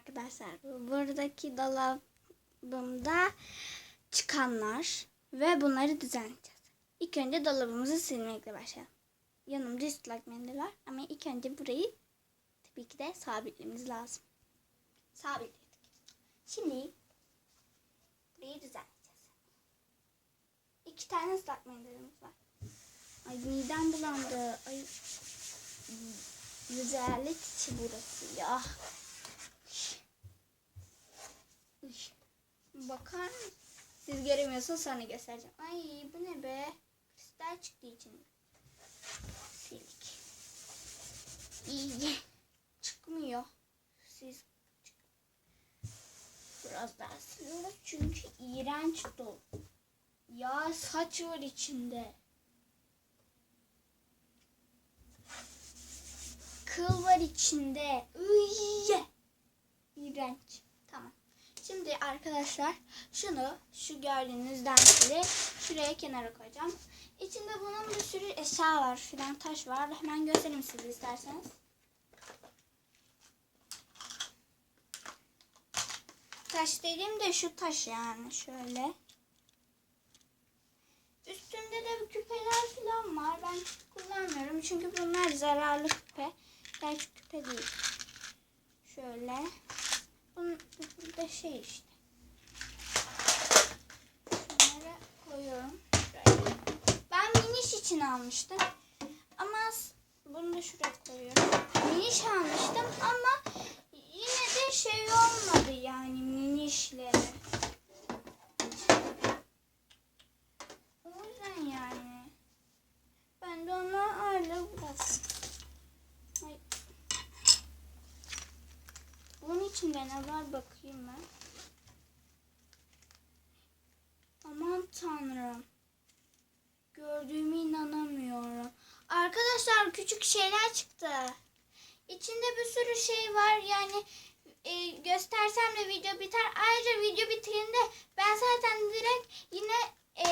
arkadaşlar. Buradaki dolabımda çıkanlar ve bunları düzenleyeceğiz. İlk önce dolabımızı silmekle başlayalım. Yanımda ıslak mendil var ama ilk önce burayı tabii ki de sabitlememiz lazım. Sabitledik. Şimdi burayı düzenleyeceğiz. İki tane ıslak mendilimiz var. Ay midem bulandı. Ay Güzellik içi burası ya. Bakar? Siz göremiyorsunuz sonra göstereceğim. Ay bu ne be? Kristal çıktı içinde. Silik. İyi. Çıkmıyor. Siz çık- Biraz daha siliyoruz çünkü iğrenç dolu. Ya saç var içinde. Kıl var içinde. Iy! İğrenç. Şimdi arkadaşlar şunu şu gördüğünüz dersleri şuraya kenara koyacağım. İçinde bunun bir sürü eşya var filan taş var. Hemen göstereyim size isterseniz. Taş dediğim de şu taş yani şöyle. Üstünde de küpeler falan var. Ben kullanmıyorum çünkü bunlar zararlı küpe. Gerçi küpe değil. Şöyle. Burada şey işte. Şunları koyuyorum. Ben miniş için almıştım. Ama bunu da şuraya koyuyorum. Miniş almıştım ama yine de şey olmadı yani minişleri. O yüzden yani. Ben de onu öyle bıraktım. Ay. Bunun içinde ne var bakayım ben. Aman tanrım. Gördüğüme inanamıyorum. Arkadaşlar küçük şeyler çıktı. İçinde bir sürü şey var yani e, göstersem de video biter. Ayrıca video bitiminde ben zaten direkt yine e,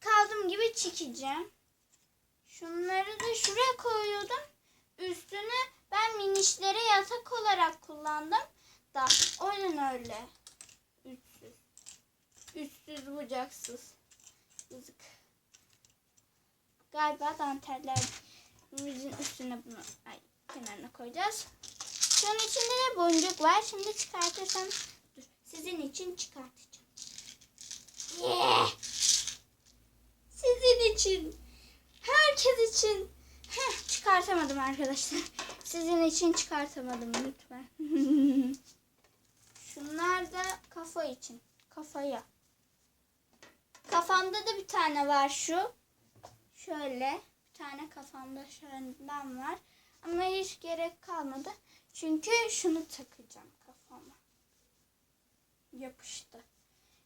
kaldığım gibi çekeceğim. Şunları da şuraya koyuyordum. Üstüne ben minişleri yatak olarak kullandım. Da o yüzden öyle. Üstsüz. Üstsüz bucaksız. Yazık. Galiba dantellerimizin üstüne bunu ay, kenarına koyacağız. Şunun içinde de boncuk var. Şimdi çıkartırsam dur. Sizin için çıkartacağım. Yeah! Sizin için. Herkes için. Heh, çıkartamadım arkadaşlar. Sizin için çıkartamadım lütfen. Şunlar da kafa için. Kafaya. Kafamda da bir tane var şu. Şöyle. Bir tane kafamda şundan var. Ama hiç gerek kalmadı. Çünkü şunu takacağım kafama. Yapıştı.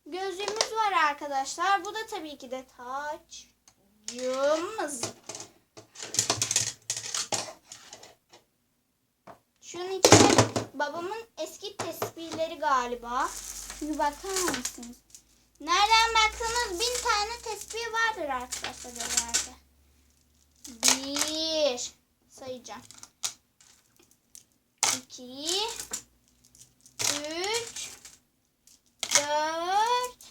Gözlüğümüz var arkadaşlar. Bu da tabii ki de tacımız. Şunun içinde babamın eski tesbihleri galiba. Bir bakar mısınız? Nereden baksanız bin tane tesbih vardır arkadaşlar herhalde. Bir. Sayacağım. İki. Üç. Dört.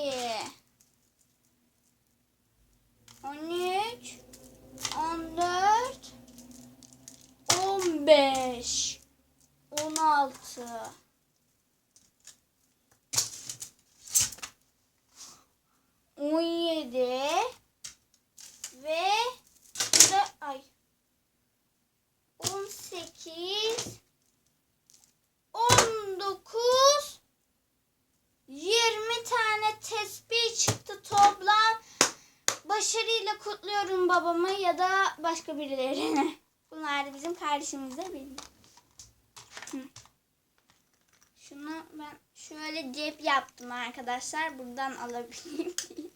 Yeah. Kutluyorum babamı ya da başka birilerini. Bunlar da bizim kardeşimiz de benim. Şunu ben şöyle cep yaptım arkadaşlar. Buradan alabileyim.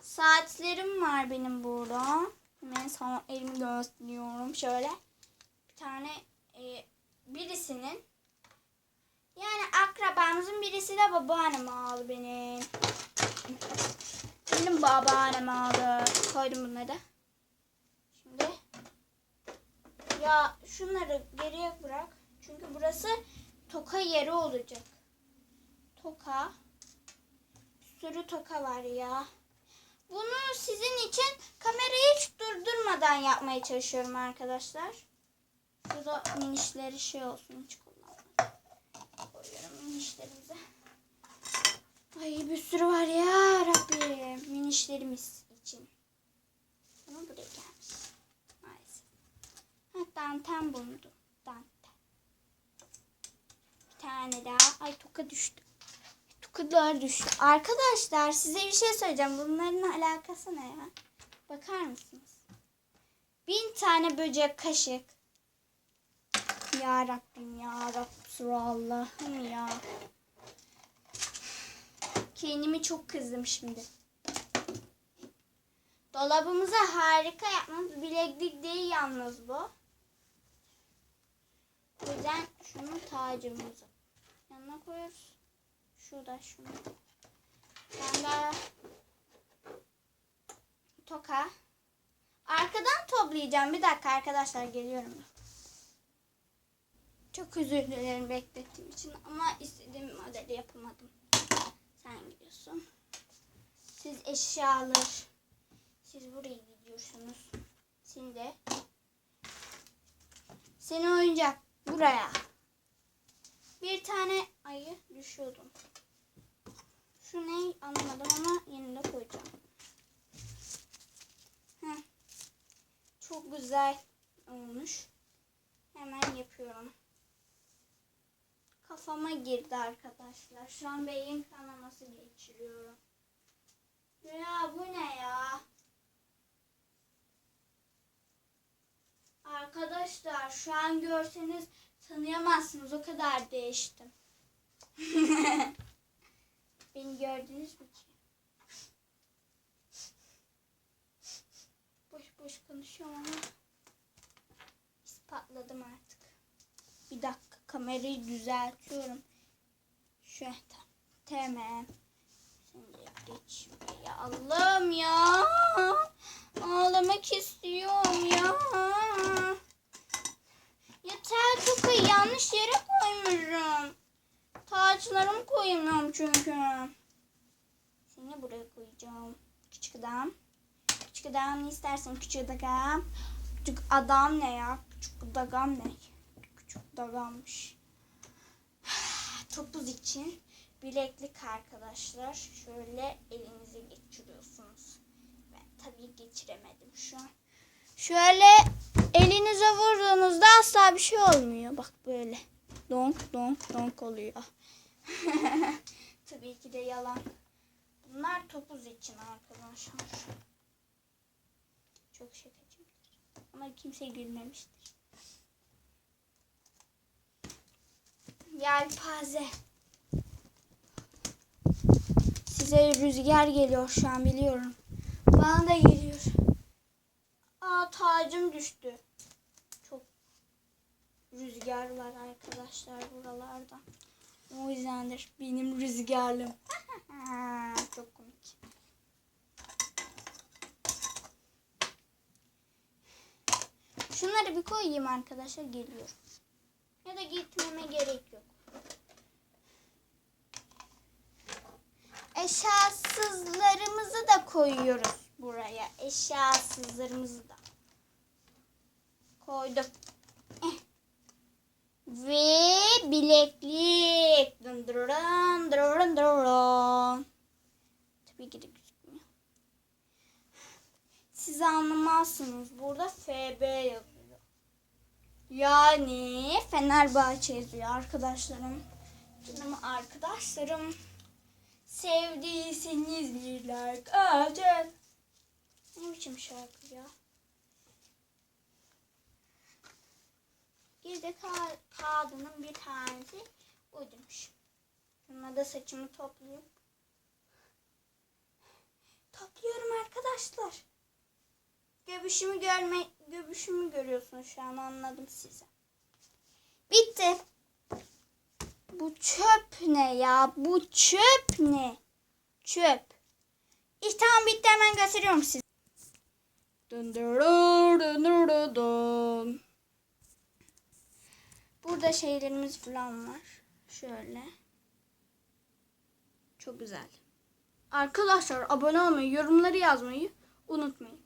Saatlerim var benim burada. Hemen sana elimi gösteriyorum. Şöyle bir tane e, birisinin yani akrabamızın birisi de babaannem aldı benim. Babaannem aldı. Koydum bunları. da. Şimdi ya şunları geriye bırak. Çünkü burası toka yeri olacak. Toka. Bir sürü toka var ya. Bunu sizin için kamerayı hiç durdurmadan yapmaya çalışıyorum arkadaşlar. Şurada minişleri şey olsun hiç kullanmadım. Koyuyorum minişlerimize. Ay bir sürü var ya Rabbim. Minişlerimiz için. Ama buraya gelmiş. Maalesef. Ha, danten bulundum. Danten. Bir tane daha. Ay toka düştü. Tokalar düştü. Arkadaşlar size bir şey söyleyeceğim. Bunların alakası ne ya? Bakar mısınız? Bin tane böcek kaşık. Ya Rabbim ya Rabbim Allah'ım ya. Kendimi çok kızdım şimdi. Dolabımıza harika yapmamız bileklik değil yalnız bu. O yüzden şunu tacımızı yanına koyuyoruz. Şurada şunu. Ben de toka. Arkadan toplayacağım. Bir dakika arkadaşlar geliyorum. Çok özür dilerim beklettiğim için ama istediğim modeli yapamadım. Sen gidiyorsun. Siz eşyalar. Siz buraya gidiyorsunuz. Şimdi senin oyuncak buraya. Bir tane ayı düşüyordum. Şu ne anlamadım ama yerine koyacağım. Heh. Çok güzel olmuş. Hemen yapıyorum. Kafama girdi arkadaşlar. Şu an beyin kanaması geçiriyorum. Ya bu ne ya? Arkadaşlar şu an görseniz tanıyamazsınız. O kadar değiştim. Beni gördünüz mü ki? Boş boş konuşuyorum ama ispatladım artık. Bir dakika kamerayı düzeltiyorum. Şu tamam. Şimdi geç şuraya. Allah'ım ya. Ağlamak istiyorum ya. Yeter tokayı yanlış yere koymuşum. Taçlarımı koyamıyorum çünkü. Seni buraya koyacağım. Küçük adam. Küçük adam ne istersin küçük adam? Küçük adam ne ya? Küçük adam ne? Adammış. Topuz için bileklik arkadaşlar. Şöyle elinize geçiriyorsunuz. Ben tabii geçiremedim şu an. Şöyle elinize vurduğunuzda asla bir şey olmuyor. Bak böyle. Donk donk donk oluyor. tabii ki de yalan. Bunlar topuz için arkadaşlar. Çok şakacıyım. Ama kimse gülmemiştir. Yelpaze. Size rüzgar geliyor şu an biliyorum. Bana da geliyor. Aa tacım düştü. Çok rüzgar var arkadaşlar buralarda. O yüzdendir benim rüzgarlım. Çok komik. Şunları bir koyayım arkadaşlar geliyorum. Ya da gitmeme gerek yok. Eşyasızlarımızı da koyuyoruz buraya. Eşyasızlarımızı da. Koydum. Eh. Ve bileklik. Dın dırın dırın dırın. Tabii ki de gözükmüyor. Siz anlamazsınız. Burada FB yazıyor. Yani Fenerbahçe yazıyor arkadaşlarım. Canım arkadaşlarım. Sevdiyseniz bir like atın. Ne biçim şarkı ya? Bir de ka kadının bir tanesi uydurmuş. Bununla da saçımı toplayayım. Topluyorum arkadaşlar. Göbüşümü görme, göbüşümü görüyorsunuz şu an anladım size. Bitti. Bu çöp ne ya? Bu çöp ne? Çöp. İşte tamam bitti hemen gösteriyorum size. Dın dırır dın. Burada şeylerimiz falan var. Şöyle. Çok güzel. Arkadaşlar abone olmayı, yorumları yazmayı unutmayın.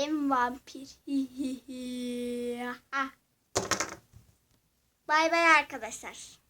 Ben vampir. Bye bye arkadaşlar.